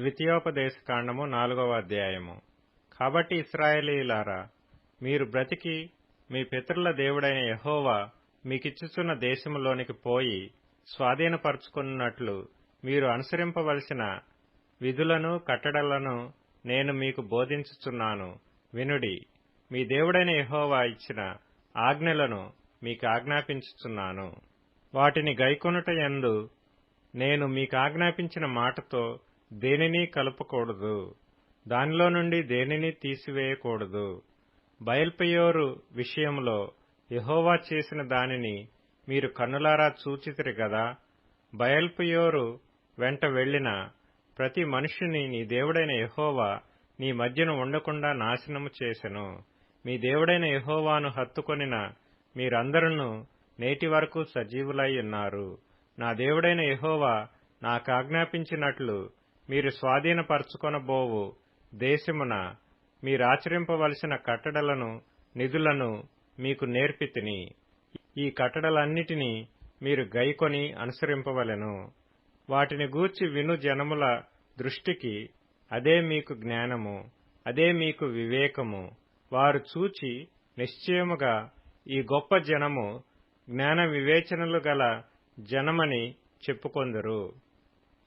ద్వితీయోపదేశకాండము నాలుగవ అధ్యాయము. కాబట్టి ఇస్రాయేలీలారా మీరు బ్రతికి మీ పితరుల దేవుడైన యహోవా మీకిచ్చుచున్న దేశములోనికి పోయి స్వాధీనపరుచుకున్నట్లు మీరు అనుసరింపవలసిన విధులను కట్టడలను నేను మీకు బోధించుచున్నాను. వినుడి మీ దేవుడైన యహోవా ఇచ్చిన ఆజ్ఞలను మీకు ఆజ్ఞాపించుచున్నాను. వాటిని గైకొనుట యందు నేను మీకాజ్ఞాపించిన మాటతో దేనిని కలుపకూడదు. దానిలో నుండి దేనిని తీసివేయకూడదు. బయల్పెయోరు విషయంలో యెహోవా చేసిన దానిని మీరు కన్నులారా చూచితిరి గదా. బయల్పెయోరు వెంట వెళ్ళిన ప్రతి మనుష్యుని నీ దేవుడైన యెహోవా నీ మధ్యన ఉండకుండా నాశనము చేసెను. మీ దేవుడైన యెహోవాను హత్తుకొనిన మీరందరూ నేటి వరకు సజీవులై ఉన్నారు. నా దేవుడైన యెహోవా నాకాజ్ఞాపించినట్లు మీరు స్వాధీనపరచుకొనబోవు దేశమున మీరాచరింపవలసిన కట్టడలను నిధులను మీకు నేర్పితిని. ఈ కట్టడలన్నిటినీ మీరు గైకొని అనుసరింపవలెను. వాటిని గూర్చి విను జనముల దృష్టికి అదే మీకు జ్ఞానము అదే మీకు వివేకము. వారు చూచి నిశ్చయముగా ఈ గొప్ప జనము జ్ఞాన వివేచనలు గల జనమని చెప్పుకొందురు.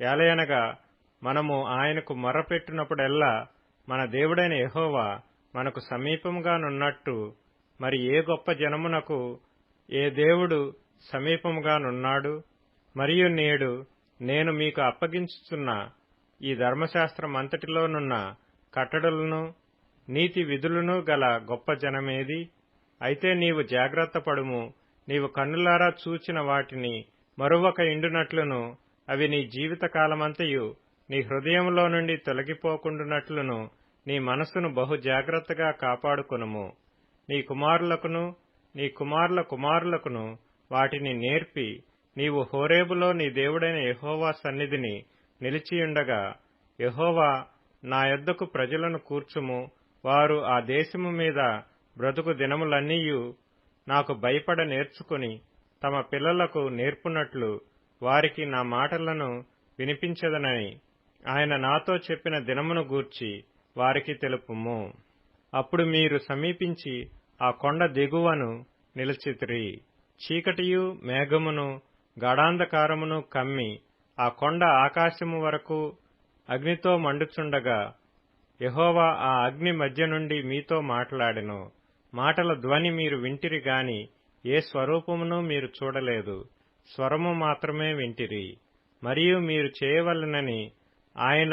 ఏలయనగా మనము ఆయనకు మొరపెట్టినప్పుడెల్లా మన దేవుడైన యహోవా మనకు సమీపముగానున్నట్టు మరి ఏ గొప్ప జనమునకు ఏ దేవుడు సమీపముగానున్నాడు? మరియు నేడు నేను మీకు అప్పగించుచున్న ఈ ధర్మశాస్త్రం అంతటిలోనున్న కట్టడలను నీతి విధులను గల గొప్ప జనమేది? అయితే నీవు జాగ్రత్త పడుము. నీవు కన్నులారా చూచిన వాటిని మరొక ఇండునట్లును అవి నీ జీవితకాలమంతయు నీ హృదయంలో నుండి తొలగిపోకుండునట్లును నీ మనస్సును బహు జాగ్రత్తగా కాపాడుకొనుము. నీ కుమారులకును నీ కుమారుల కుమారులకును వాటిని నేర్పి నీవు హోరేబులో నీ దేవుడైన యహోవా సన్నిధిని నిలిచియుండగా యహోవా నా యొద్దకు ప్రజలను కూర్చుము. వారు ఆ దేశము మీద బ్రతుకు దినములన్నీయు నాకు భయపడ నేర్చుకుని తమ పిల్లలకు నేర్పునట్లు వారికి నా మాటలను వినిపించదనని. ఆయన నాతో చెప్పిన దినమును గూర్చి వారికి తెలుపుము. అప్పుడు మీరు సమీపించి ఆ కొండ దిగువను నిలిచితిరి. చీకటియు మేఘమును గాఢాంధకారమును కమ్మి ఆ కొండ ఆకాశము వరకు అగ్నితో మండుచుండగా యహోవా ఆ అగ్ని మధ్య నుండి మీతో మాట్లాడెను. మాటల ధ్వని మీరు వింటిరి గాని ఏ స్వరూపమును మీరు చూడలేదు. స్వరము మాత్రమే వింటిరి. మరియు మీరు చేయవలనని ఆయన